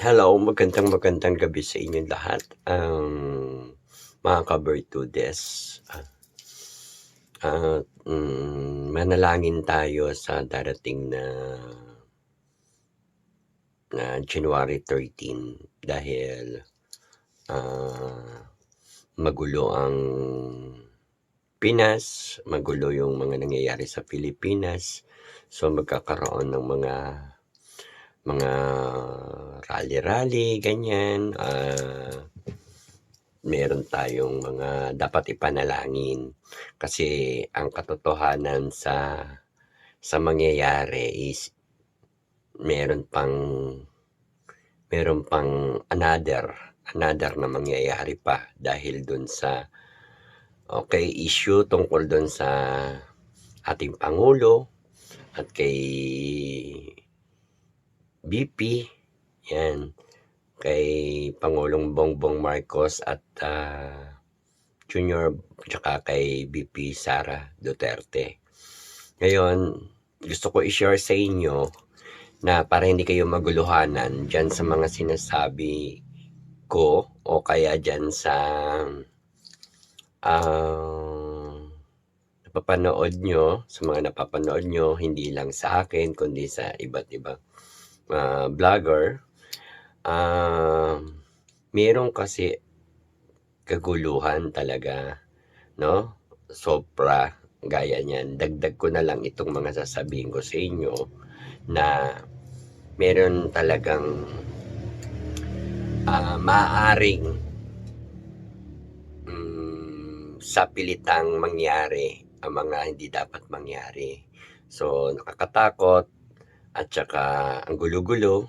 Hello, magandang magandang gabi sa inyong lahat. Um, mga ka-Bertudes, ah, at mm, manalangin tayo sa darating na na January 13 dahil ah, magulo ang Pinas, magulo yung mga nangyayari sa Pilipinas. So magkakaroon ng mga mga rally-rally, ganyan. Ah, meron tayong mga dapat ipanalangin kasi ang katotohanan sa sa mangyayari is meron pang meron pang another another na mangyayari pa dahil dun sa okay issue tungkol dun sa ating pangulo at kay BP yan kay Pangulong Bongbong Marcos at ah, Junior tsaka kay BP Sara Duterte. Ngayon, gusto ko i-share sa inyo na para hindi kayo maguluhanan dyan sa mga sinasabi ko o kaya dyan sa ah, napapanood nyo, sa mga napapanood nyo, hindi lang sa akin, kundi sa iba't ibang ah, vlogger. Ah, meron kasi kaguluhan talaga, no? Sobra gaya niyan. Dagdag ko na lang itong mga sasabihin ko sa inyo na meron talagang ah, maaaring mm, sapilitang mangyari ang mga hindi dapat mangyari. So, nakakatakot at saka ang gulo-gulo.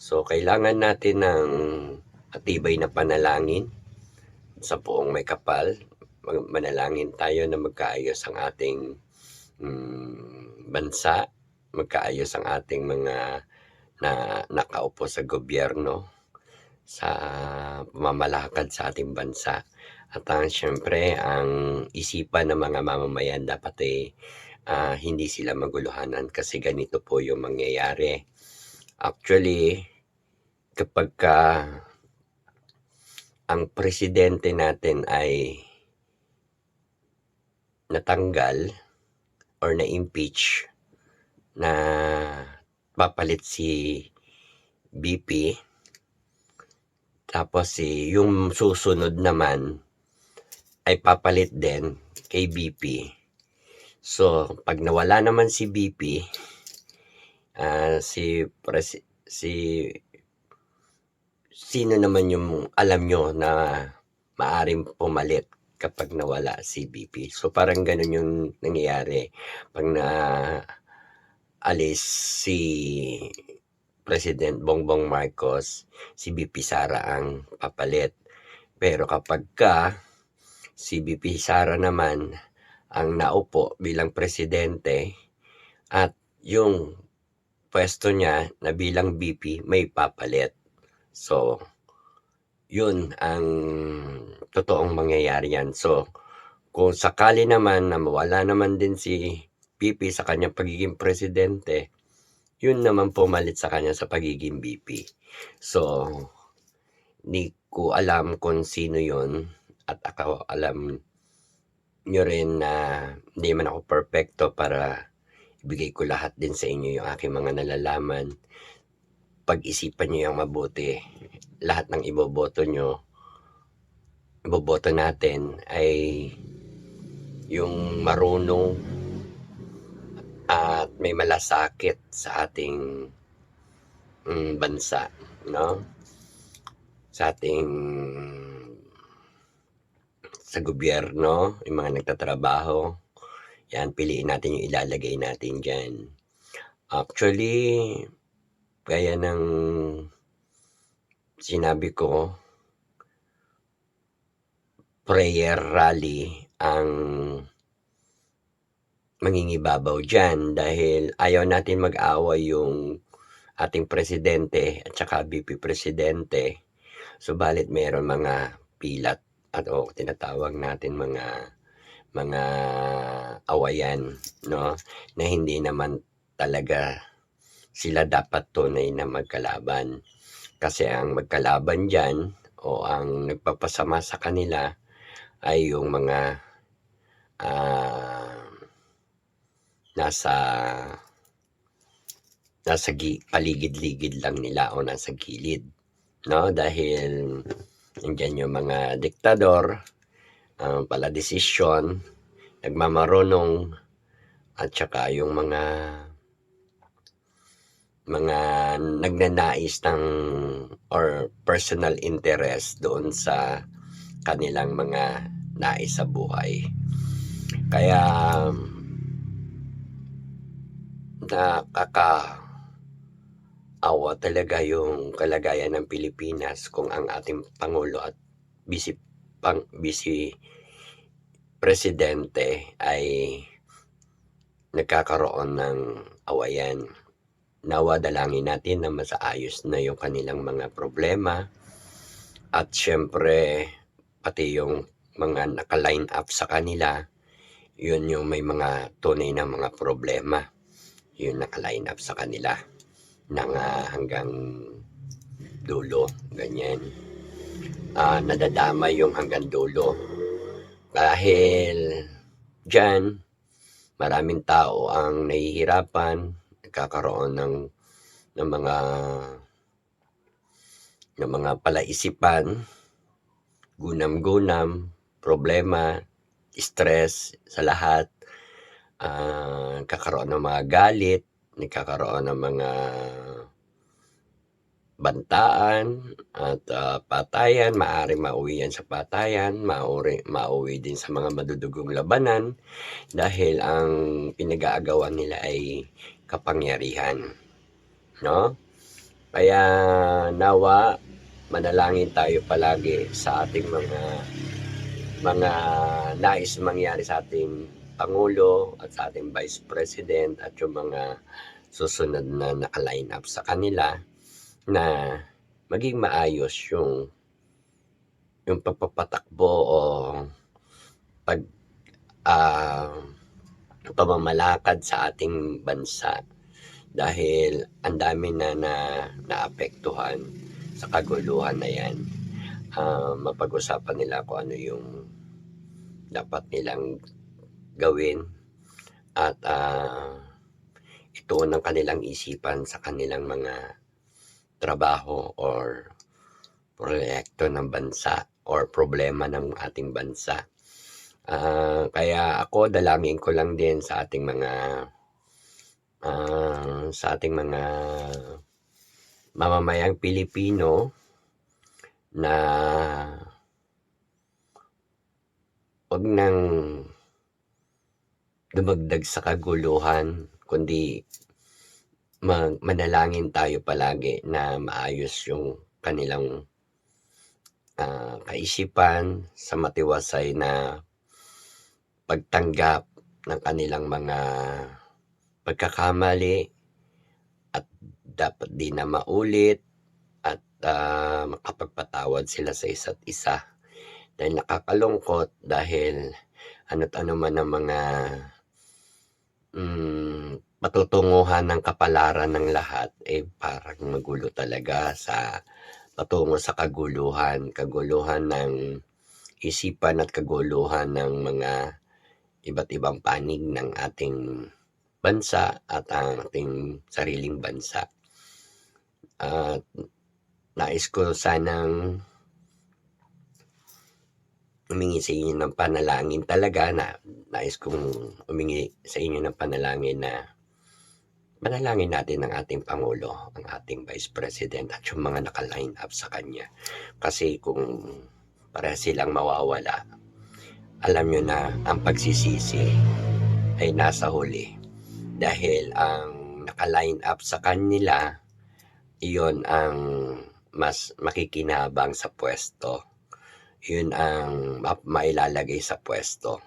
So, kailangan natin ng matibay na panalangin sa poong may kapal. Manalangin tayo na magkaayos ang ating mm, bansa, magkaayos ang ating mga na nakaupo sa gobyerno sa pamamalakad sa ating bansa. At ang syempre, ang isipan ng mga mamamayan dapat ay ah, hindi sila maguluhanan kasi ganito po yung mangyayari. Actually, kapag ka ang presidente natin ay natanggal or na-impeach na papalit si BP tapos si yung susunod naman ay papalit din kay BP. So, pag nawala naman si BP, ah, si presi- si sino naman yung alam nyo na maaring pumalit kapag nawala si BP. So, parang ganun yung nangyayari pag na alis si President Bongbong Marcos, si BP Sara ang papalit. Pero kapag ka si BP Sara naman ang naupo bilang presidente at yung pwesto niya na bilang BP may papalit. So, yun ang totoong mangyayari yan. So, kung sakali naman na mawala naman din si BP sa kanyang pagiging presidente, yun naman pumalit sa kanya sa pagiging BP. So, di ko alam kung sino yun at ako alam nyo rin na hindi man ako perfecto para ibigay ko lahat din sa inyo yung aking mga nalalaman. Pag-isipan nyo yung mabuti. Lahat ng iboboto nyo, iboboto natin ay yung marunong at may malasakit sa ating mm, bansa, no? Sa ating sa gobyerno, yung mga nagtatrabaho, yan, piliin natin yung ilalagay natin dyan. Actually, gaya ng sinabi ko, prayer rally ang mangingibabaw dyan dahil ayaw natin mag-away yung ating presidente at saka BP presidente. Subalit meron mga pilat at o tinatawag natin mga mga awayan no na hindi naman talaga sila dapat tunay na magkalaban. Kasi ang magkalaban diyan o ang nagpapasama sa kanila ay yung mga, ah, nasa nasa gi paligid-ligid lang nila o nasa gilid, 'no? Dahil nandiyan yung mga diktador, ang paladesisyon, nagmamarunong, at saka yung mga mga nagnanais ng or personal interest doon sa kanilang mga nais sa buhay. Kaya nakakaawa talaga yung kalagayan ng Pilipinas kung ang ating pangulo at bisi pang bisi presidente ay nagkakaroon ng awayan. Nawa dalangin natin na masaayos na yung kanilang mga problema at siyempre pati yung mga naka-line up sa kanila, yun yung may mga tunay na mga problema. Yung naka-line up sa kanila ng ah, hanggang dulo, ganyan. Ah, nadadama yung hanggang dulo. Dahil diyan, maraming tao ang nahihirapan, nagkakaroon ng ng mga ng mga palaisipan, gunam-gunam, problema, stress sa lahat. Ah, nagkakaroon ng mga galit, nagkakaroon ng mga bantaan at ah, patayan, maaaring mauwi yan sa patayan, mauri mauwi din sa mga madudugong labanan dahil ang pinag-aagawan nila ay kapangyarihan, 'no? Kaya nawa manalangin tayo palagi sa ating mga mga nais mangyari sa ating pangulo at sa ating vice president at yung mga susunod na naka-line up sa kanila na maging maayos yung yung pagpapatakbo o pag ah, pamamalakad sa ating bansa dahil ang dami na na naapektuhan sa kaguluhan na yan. Ah, mapag-usapan nila kung ano yung dapat nilang gawin at ah, ituon ng kanilang isipan sa kanilang mga trabaho or proyekto ng bansa or problema ng ating bansa. Ah, kaya ako dalangin ko lang din sa ating mga ah, sa ating mga mamamayang Pilipino na wag nang dumagdag sa kaguluhan kundi mag manalangin tayo palagi na maayos yung kanilang ah, kaisipan sa matiwasay na pagtanggap ng kanilang mga pagkakamali at dapat din na maulit at ah, makapagpatawad sila sa isa't isa. Dahil nakakalungkot dahil ano't ano man ang mga hmm, patutunguhan ng kapalaran ng lahat eh parang magulo talaga sa patungo sa kaguluhan, kaguluhan ng isipan at kaguluhan ng mga iba't ibang panig ng ating bansa at ang ating sariling bansa. At nais ko sanang humingi sa inyo ng panalangin talaga na nais kong humingi sa inyo ng panalangin na manalangin natin ang ating Pangulo, ang ating Vice President at yung mga naka-line up sa kanya. Kasi kung para silang mawawala, alam nyo na ang pagsisisi ay nasa huli. Dahil ang naka-line up sa kanila, iyon ang mas makikinabang sa pwesto. Yun ang ma- mailalagay sa pwesto.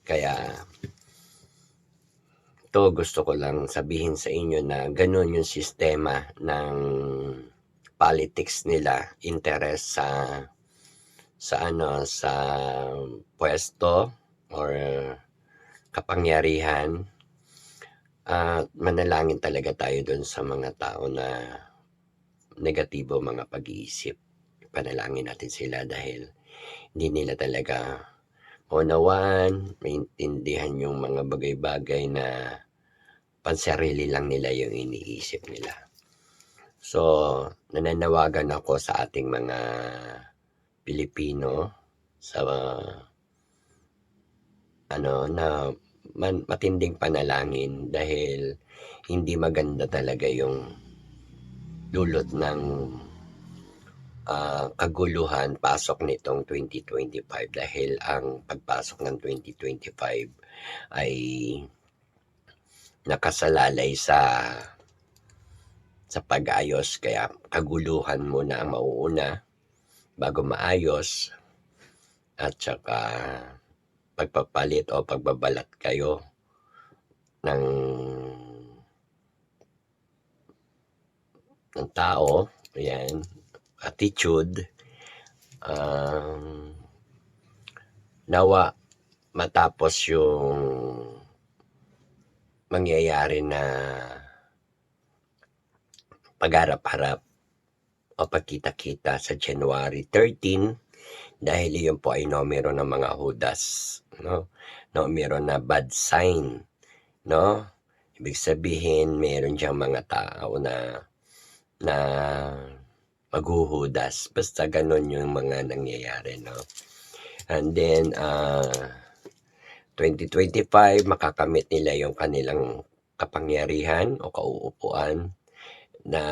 Kaya to gusto ko lang sabihin sa inyo na ganun yung sistema ng politics nila, interest sa sa ano sa pwesto or kapangyarihan at manalangin talaga tayo doon sa mga tao na negatibo mga pag-iisip. Ipanalangin natin sila dahil hindi nila talaga maunawaan, maintindihan yung mga bagay-bagay na pansarili lang nila yung iniisip nila. So, nananawagan ako sa ating mga Pilipino sa ano na man, matinding panalangin dahil hindi maganda talaga yung dulot ng ah, kaguluhan pasok nitong 2025 dahil ang pagpasok ng 2025 ay nakasalalay sa sa pag-ayos. Kaya kaguluhan muna ang mauuna bago maayos at saka pagpapalit o pagbabalat kayo ng ng tao. Ayan attitude um, nawa matapos yung mangyayari na pagharap-harap o pagkita-kita sa January 13 dahil iyon po ay numero ng mga hudas no? Numero na bad sign no? Ibig sabihin meron diyang mga tao na na maghuhudas basta ganun yung mga nangyayari no? And then uh, 2025 makakamit nila yung kanilang kapangyarihan o kauupuan na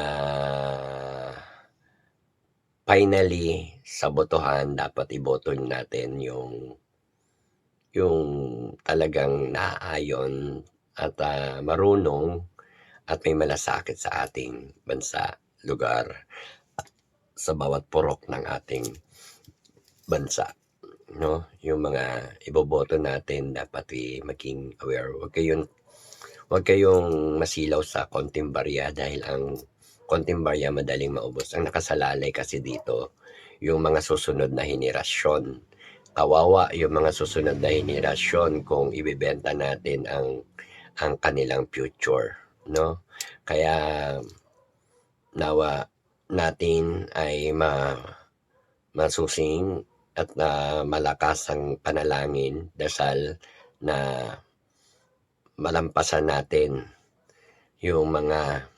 finally sa botohan dapat iboto natin yung yung talagang naaayon at uh, marunong at may malasakit sa ating bansa, lugar, sa bawat purok ng ating bansa. No? Yung mga iboboto natin dapat i maging aware. Huwag kayong huwag kayong masilaw sa konting barya dahil ang konting barya madaling maubos. Ang nakasalalay kasi dito yung mga susunod na henerasyon. Kawawa yung mga susunod na henerasyon kung ibebenta natin ang ang kanilang future, no? Kaya nawa natin ay ma masusing at na malakas ang panalangin, dasal na malampasan natin yung mga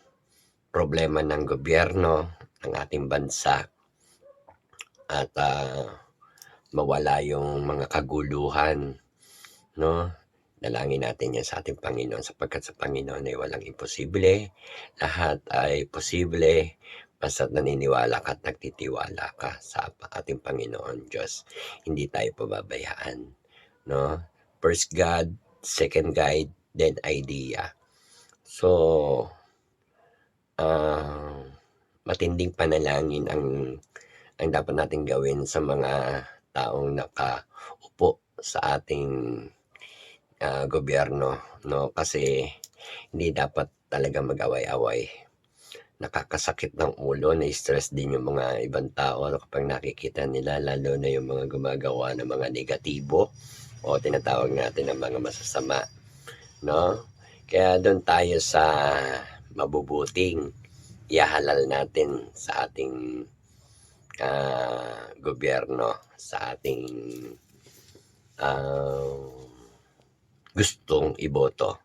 problema ng gobyerno ng ating bansa. At uh, mawala yung mga kaguluhan no? Dalangin natin yan sa ating Panginoon sapagkat sa Panginoon ay walang imposible. Lahat ay posible basta't naniniwala ka at nagtitiwala ka sa ating Panginoon Diyos hindi tayo pababayaan no? First God second guide then idea. So uh, matinding panalangin ang ang dapat natin gawin sa mga taong nakaupo sa ating uh, gobyerno no? Kasi hindi dapat talaga mag-away-away nakakasakit ng ulo na stress din yung mga ibang tao kapag nakikita nila lalo na yung mga gumagawa ng mga negatibo o tinatawag natin ng mga masasama no kaya doon tayo sa mabubuting ihalal natin sa ating uh, gobyerno sa ating uh, gustong iboto.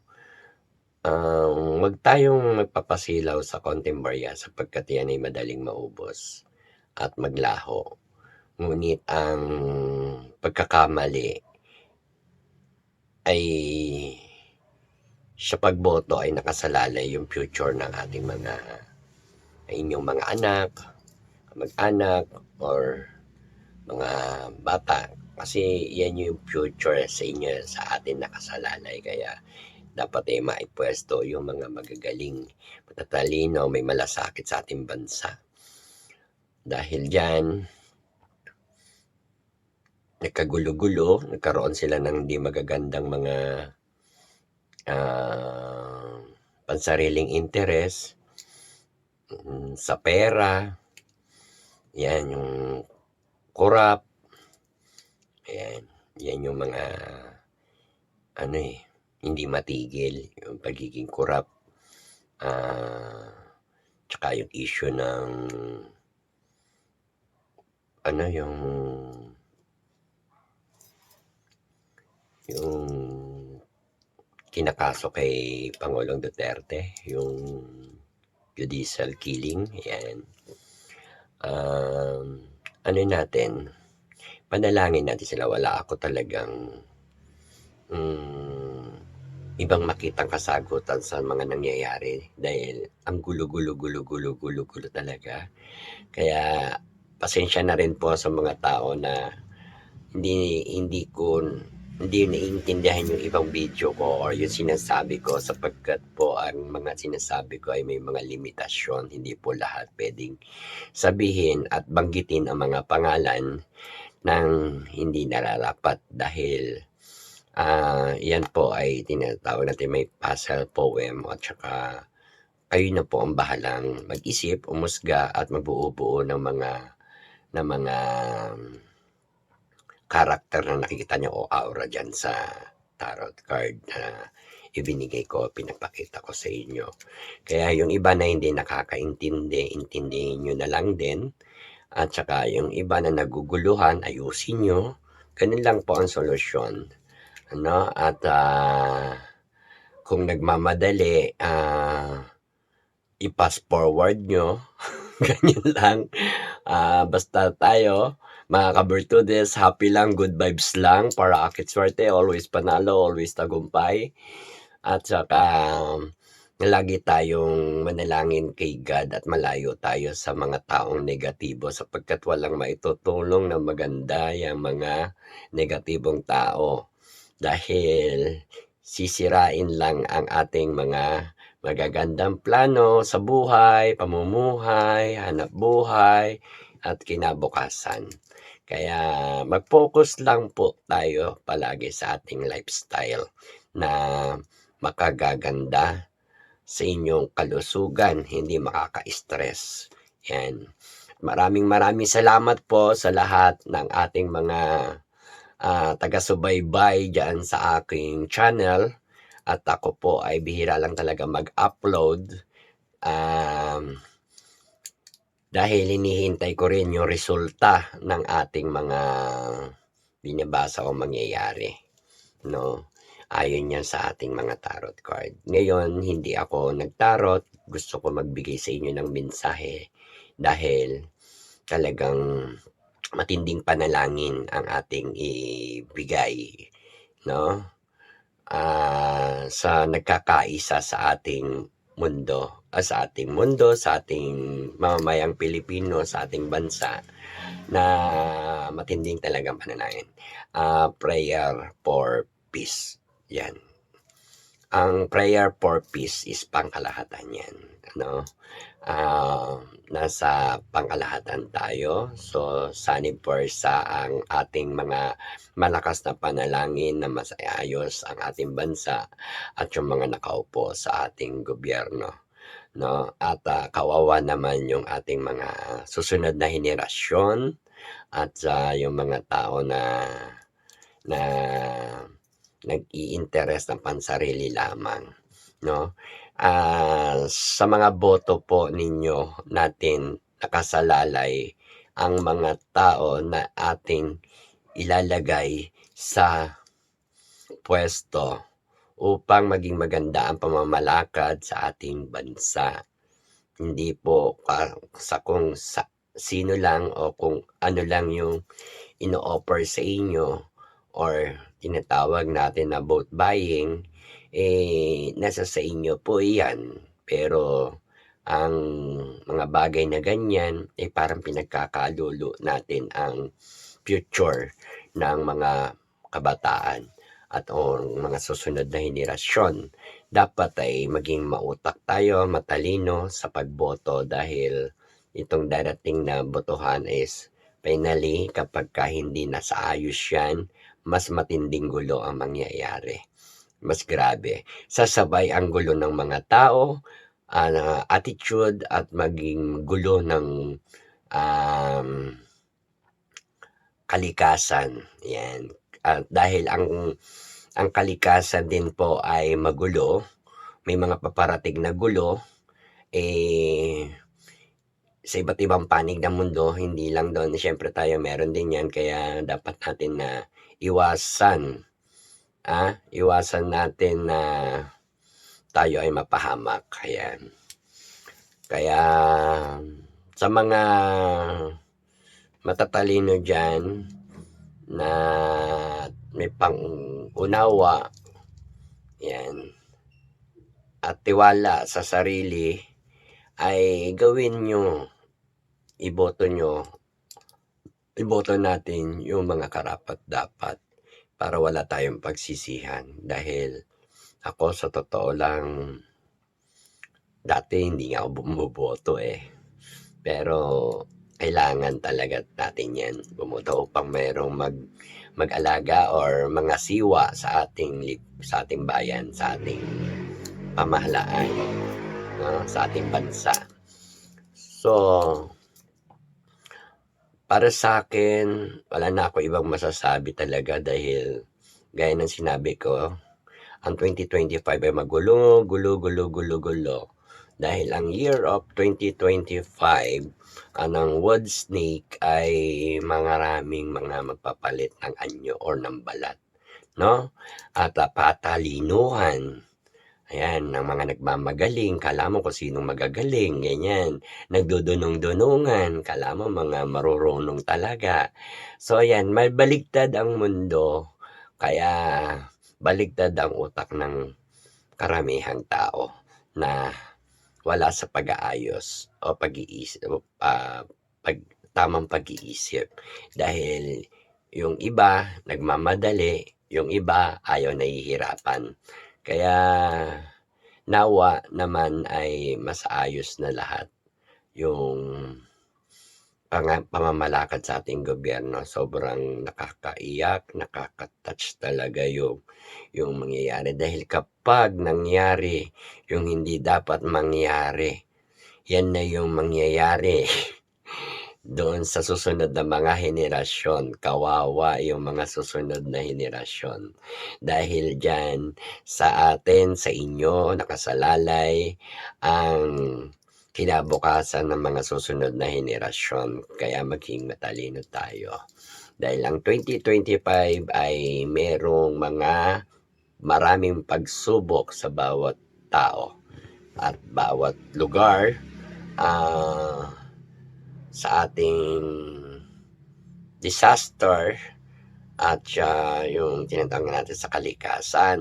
Um, wag tayong magpapasilaw sa konting barya sapagkat yan ay madaling maubos at maglaho. Ngunit ang pagkakamali ay sa pagboto ay nakasalalay yung future ng ating mga inyong mga anak, mag-anak or mga bata kasi yan yung future sa inyo sa atin nakasalalay kaya dapat ay maipwesto yung mga magagaling matatalino may malasakit sa ating bansa. Dahil dyan nagkagulo-gulo nagkaroon sila ng hindi magagandang mga uh, pansariling interes mm, sa pera. Yan yung corrupt. Ayan, yan yung mga ano eh, hindi matigil yung pagiging corrupt. Uh, tsaka yung issue ng ano yung yung kinakaso kay Pangulong Duterte, yung judicial killing, yan. Um, ano natin, panalangin natin sila. Wala ako talagang um, ibang makitang kasagutan sa mga nangyayari dahil ang gulo-gulo, gulo-gulo, gulo-gulo talaga. Kaya pasensya na rin po sa mga tao na hindi hindi ko hindi naiintindihan yung ibang video ko or yung sinasabi ko sapagkat po ang mga sinasabi ko ay may mga limitasyon. Hindi po lahat pwedeng sabihin at banggitin ang mga pangalan ng hindi nararapat dahil uh, yan po ay tinatawag natin may puzzle poem at saka kayo na po ang bahalang mag-isip, umusga at magbuo-buo ng mga ng mga karakter na nakikita niyo o aura dyan sa tarot card na ibinigay ko, pinapakita ko sa inyo. Kaya yung iba na hindi nakakaintindi, intindihin nyo na lang din. At saka yung iba na naguguluhan, ayusin nyo. Ganun lang po ang solusyon. Ano? At uh, kung nagmamadali, uh, i-pass forward nyo. Ganyan lang. Uh, basta tayo, mga kabertudes, happy lang, good vibes lang para akit swerte, always panalo, always tagumpay. At saka lagi tayong manalangin kay God at malayo tayo sa mga taong negatibo sapagkat walang maitutulong na maganda yung mga negatibong tao dahil sisirain lang ang ating mga magagandang plano sa buhay, pamumuhay, hanap buhay, at kinabukasan. Kaya mag-focus lang po tayo palagi sa ating lifestyle na makagaganda sa inyong kalusugan, hindi makaka-stress. Yan. Maraming maraming salamat po sa lahat ng ating mga uh, taga-subaybay dyan sa aking channel. At ako po ay bihira lang talaga mag-upload. Um, dahil hinihintay ko rin yung resulta ng ating mga binabasa o mangyayari. No? Ayon yan sa ating mga tarot card. Ngayon, hindi ako nagtarot. Gusto ko magbigay sa inyo ng mensahe dahil talagang matinding panalangin ang ating ibigay. No? Uh, sa nagkakaisa sa ating mundo, uh, sa ating mundo, sa ating mamamayang Pilipino, sa ating bansa na matinding talagang pananahin. Uh, prayer for peace. Yan. Ang prayer for peace is pangkalahatan yan. Ano? Uh, nasa pangkalahatan tayo. So, sanib sa ang ating mga malakas na panalangin na masayayos ang ating bansa at yung mga nakaupo sa ating gobyerno. No? At uh, kawawa naman yung ating mga susunod na henerasyon at uh, yung mga tao na na nag-i-interest ng pansarili lamang no uh, sa mga boto po ninyo natin nakasalalay ang mga tao na ating ilalagay sa pwesto upang maging maganda ang pamamalakad sa ating bansa. Hindi po sa kung sa, sino lang o kung ano lang yung ino-offer sa inyo or tinatawag natin na vote buying eh, nasa sa inyo po iyan. Pero, ang mga bagay na ganyan, eh parang pinagkakalulo natin ang future ng mga kabataan at o mga susunod na henerasyon. Dapat ay maging mautak tayo, matalino sa pagboto dahil itong darating na botohan is finally kapag ka hindi nasa ayos yan, mas matinding gulo ang mangyayari mas grabe. Sasabay ang gulo ng mga tao, uh, attitude at maging gulo ng um, kalikasan. Yan. At dahil ang ang kalikasan din po ay magulo, may mga paparating na gulo, eh, sa iba't ibang panig ng mundo, hindi lang do'n, siyempre tayo meron din 'yan kaya dapat natin na iwasan, ah, iwasan natin na tayo ay mapahamak, ayan. Kaya sa mga matatalino diyan na may pang-unawa, 'yan, at tiwala sa sarili, ay gawin niyo, iboto niyo iboto natin yung mga karapat-dapat para wala tayong pagsisihan. Dahil ako sa totoo lang, dati hindi nga ako bumoboto, eh. Pero kailangan talaga natin 'yan, bumoto upang merong mag mag-alaga or mangasiwa sa ating sa ating bayan, sa ating pamahalaan, 'no, sa ating bansa. So para sa'kin, wala na ako ibang masasabi talaga dahil gaya ng sinabi ko, ang 2025 ay magulo, gulo, gulo, gulo, gulo. Dahil ang year of 2025, ang wood snake ay maraming mga magpapalit ng anyo or ng balat, 'no? At ah, patalinuhan, ayan, ng mga nagmamagaling, akala mo kung sinong magagaling, ganyan. Nagdudunong-dunungan, akala mo mga marurunong talaga. So ayan, may baligtad ang mundo, kaya baligtad ang utak ng karamihang tao na wala sa pag-aayos o pag-iisip, ah, pag tamang pag-iisip. Dahil yung iba nagmamadali, yung iba ayaw nahihirapan. Kaya nawa naman ay masaayos na lahat yung panga pamamalakad sa ating gobyerno. Sobrang nakakaiyak, nakaka-touch talaga yung yung mangyayari dahil kapag nangyari yung hindi dapat mangyari, yan na yung mangyayari doon sa susunod na mga henerasyon. Kawawa yung mga susunod na henerasyon. Dahil diyan sa atin, sa inyo nakasalalay ang kinabukasan ng mga susunod na henerasyon. Kaya maging matalino tayo. Dahil ang 2025 ay merong mga maraming pagsubok sa bawat tao at bawat lugar ah, sa ating disaster at siya yung tinatawag natin sa kalikasan,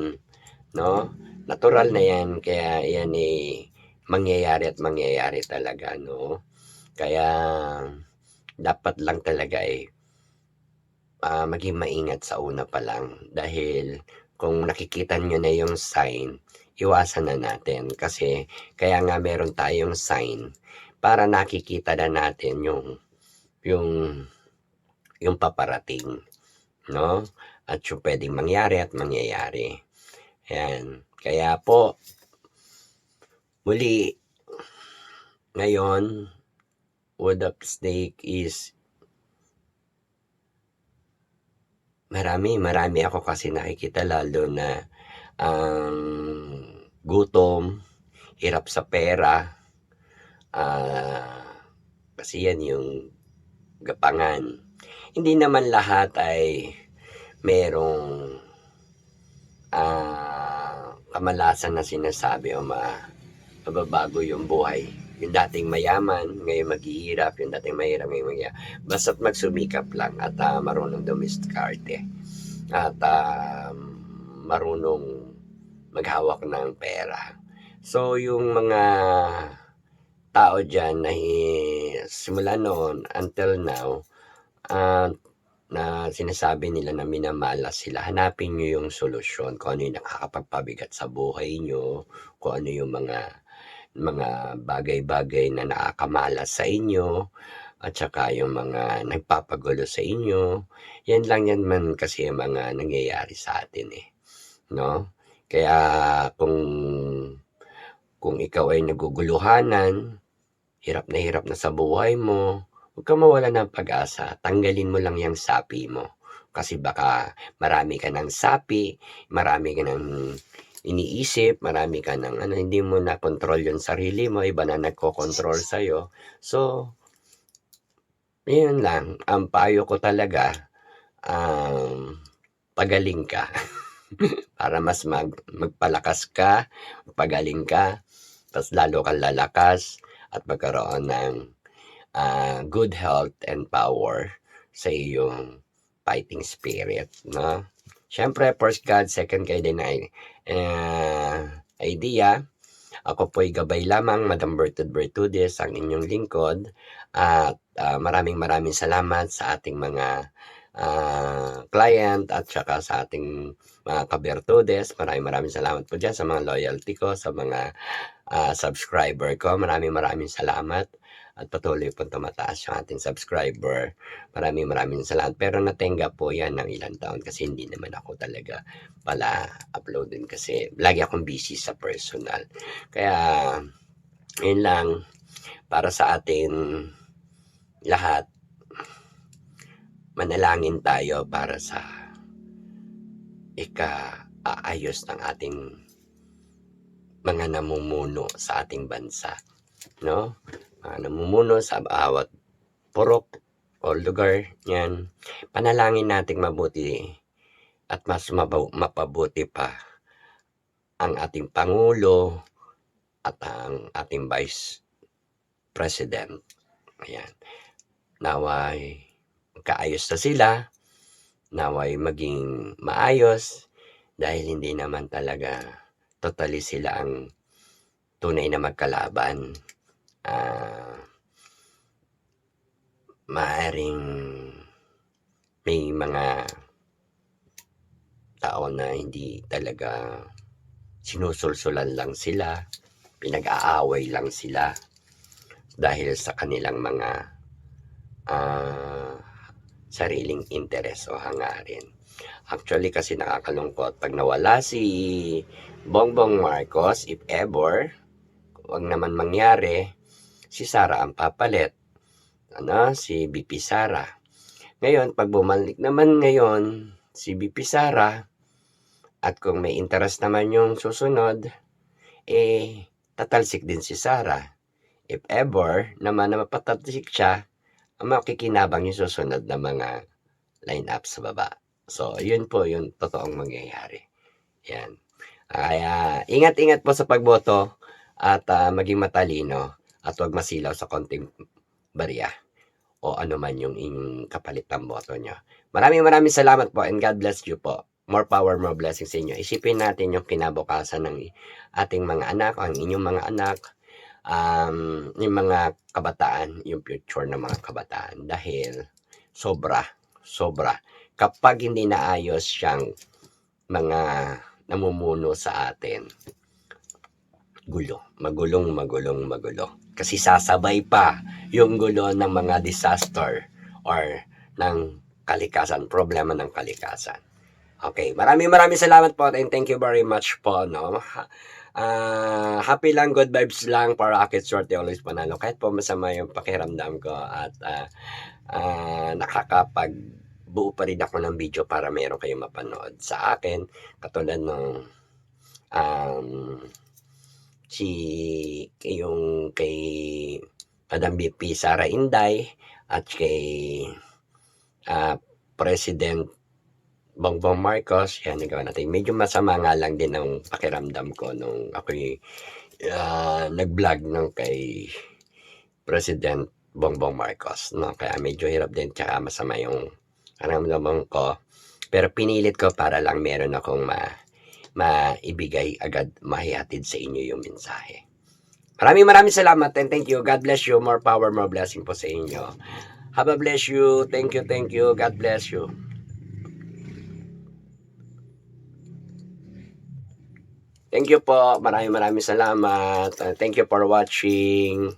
'no? Natural na 'yan kaya 'yan eh mangyayari at mangyayari talaga, 'no? Kaya dapat lang talaga eh ah, maging maingat sa una pa lang dahil kung nakikita niyo na yung sign, iwasan na natin kasi kaya nga meron tayong sign para nakikita na natin yung yung yung paparating, 'no? At yung puwedeng mangyari at mangyayari. Ayan, kaya po muli ngayon, wood of snake is marami, marami ako kasi nakikita lalo na ang gutom, hirap sa pera, ah, kasi yan yung gapangan. Hindi naman lahat ay merong ah, kamalasan na sinasabi o ma mababago yung buhay. Yung dating mayaman, ngayon maghihirap, yung dating mahirap, ngayon maghihirap. Basta't magsumikap lang at ah, marunong dumiskarte at ah, marunong maghawak ng pera. So yung mga tao diyan na simula noon until now, ah, na sinasabi nila na minamalas sila, hanapin niyo yung solusyon kung ano yung nakakapagpabigat sa buhay niyo, kung ano yung mga mga bagay-bagay na nakakamalas sa inyo at saka yung mga nagpapagulo sa inyo. Yan lang yan man kasi ang mga nangyayari sa atin, eh, 'no? Kaya kung kung ikaw ay naguguluhanan, hirap na hirap na sa buhay mo, huwag kang mawalan ng pag-asa, tanggalin mo lang yang sapi mo. Kasi baka marami ka ng sapi, marami ka ng iniisip, marami ka ng ano, hindi mo na control yung sarili mo, iba na nagko-control sa'yo. So, yun lang, ang payo ko talaga, um, pagaling ka. Para mas mag, magpalakas ka, pagaling ka, tas lalo kang lalakas at magkaroon ng ah, good health and power sa iyong fighting spirit, no? Siyempre, first God, second kay din ay uh, idea. Ako po'y gabay lamang, Madam Bertud Bertudes, ang inyong lingkod. At ah, maraming maraming salamat sa ating mga ah, client at saka sa ating mga kabertudes. Maraming maraming salamat po dyan sa mga loyalty ko, sa mga ah, subscriber ko. Maraming maraming salamat at patuloy po tumataas yung ating subscriber. Maraming maraming salamat. Pero natenga po yan ng ilang taon kasi hindi naman ako talaga pala upload din kasi lagi akong busy sa personal. Kaya yun lang para sa atin lahat manalangin tayo para sa ika-aayos ng ating mga namumuno sa ating bansa. No? Mga namumuno sa bawat purok o lugar yan. Panalangin nating mabuti at mas mapabuti pa ang ating Pangulo at ang ating Vice President. Ayan. Naway kaayos na sila, naway maging maayos dahil hindi naman talaga totally sila ang tunay na magkalaban. Ah, maaring may mga tao na hindi talaga sinusulsulan lang sila, pinag-aaway lang sila dahil sa kanilang mga ah, sariling interes o hangarin. Actually kasi nakakalungkot pag nawala si Bongbong Marcos, if ever, wag naman mangyari, si Sara ang papalit. Ano, si BP Sara. Ngayon, pag bumalik naman ngayon si BP Sara, at kung may interest naman yung susunod, eh, tatalsik din si Sara. If ever naman na mapatalsik siya, ang makikinabang yung susunod na mga line-up sa baba. So, yun po yung totoong mangyayari. Yan. Kaya, ingat-ingat po sa pagboto at ah, maging matalino at huwag masilaw sa konting barya o ano man yung inyong kapalit ng boto nyo. Maraming maraming salamat po and God bless you po. More power, more blessings sa inyo. Isipin natin yung kinabukasan ng ating mga anak, ang inyong mga anak, um, yung mga kabataan, yung future ng mga kabataan. Dahil sobra, sobra. Kapag hindi naayos siyang mga namumuno sa atin, gulo. Magulong, magulong, magulo. Kasi sasabay pa yung gulo ng mga disaster or ng kalikasan, problema ng kalikasan. Okay, maraming maraming salamat po and thank you very much po, no? Ah, happy lang, good vibes lang para akit swerte always panalo. Kahit po masama yung pakiramdam ko at ah, ah, nakakapag buo pa rin ako ng video para meron kayong mapanood sa akin. Katulad nung um, si yung kay Madam BP Sara Inday at kay ah, President Bongbong Marcos, yan nagawa natin. Medyo masama nga lang din ang pakiramdam ko nung ako'y ah, nag-vlog nung kay President Bongbong Marcos. No? Kaya medyo hirap din tsaka masama yung pakiramdam ko. Pero pinilit ko para lang meron akong ma maibigay agad, mahihatid sa inyo yung mensahe. Maraming maraming salamat and thank you. God bless you. More power, more blessing po sa inyo. Have a bless you. Thank you, thank you. God bless you. Thank you po. Maraming maraming salamat. Thank you for watching.